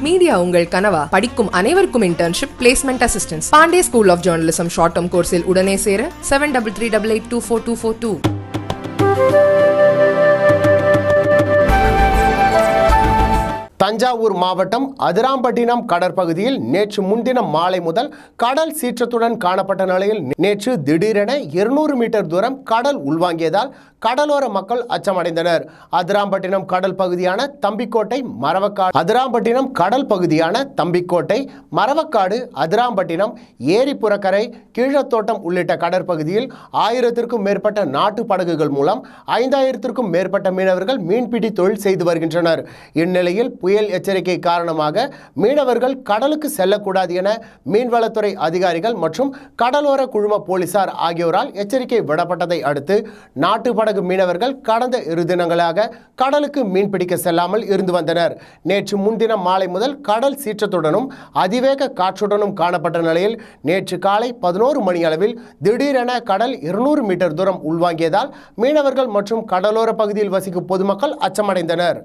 Media உங்கள் கனவா? படிக்கும் அனைவருக்கும் internship placement assistance Pandey school of journalism short term கோர்ஸில் உடனே சேர seven double three double eight two four two four two Thanjavur மாவட்டம் அதிராம்பட்டினம் கடற்பகுதியில் நேற்று முன்தினம் மாலை முதல் கடல் சீற்றத்துடன் காணப்பட்ட நிலையில் நேற்று திடீரென இருநூறு மீட்டர் தூரம் கடல் உள்வாங்கியதால் கடலோர மக்கள் அச்சமடைந்தனர். அதிராம்பட்டினம் கடல் பகுதியான தம்பிக்கோட்டை மரவக்காடு அதிராம்பட்டினம் கடல் பகுதியான தம்பிக்கோட்டை மரவக்காடு அதிராம்பட்டினம் ஏரிப்புறக்கரை கீழத்தோட்டம் உள்ளிட்ட கடற்பகுதியில் ஆயிரத்திற்கும் மேற்பட்ட நாட்டு படகுகள் மூலம் ஐந்தாயிரத்திற்கும் மேற்பட்ட மீனவர்கள் மீன்பிடி தொழில் செய்து வருகின்றனர். இந்நிலையில் புயல் எச்சரிக்கை காரணமாக மீனவர்கள் கடலுக்கு செல்லக்கூடாது என மீன்வளத்துறை அதிகாரிகள் மற்றும் கடலோர குழும போலீசார் ஆகியோரால் எச்சரிக்கை விடப்பட்டதை அடுத்து நாட்டு படகு மீனவர்கள் கடந்த இரு தினங்களாக கடலுக்கு மீன்பிடிக்க செல்லாமல் இருந்து வந்தனர். நேற்று முன்தினம் மாலை முதல் கடல் சீற்றத்துடனும் அதிவேக காற்றுடனும் காணப்பட்ட நிலையில் நேற்று காலை பதினோரு மணி அளவில் திடீரென கடல் இருநூறு மீட்டர் தூரம் உள்வாங்கியதால் மீனவர்கள் மற்றும் கடலோர பகுதியில் வசிக்கும் பொதுமக்கள் அச்சமடைந்தனர்.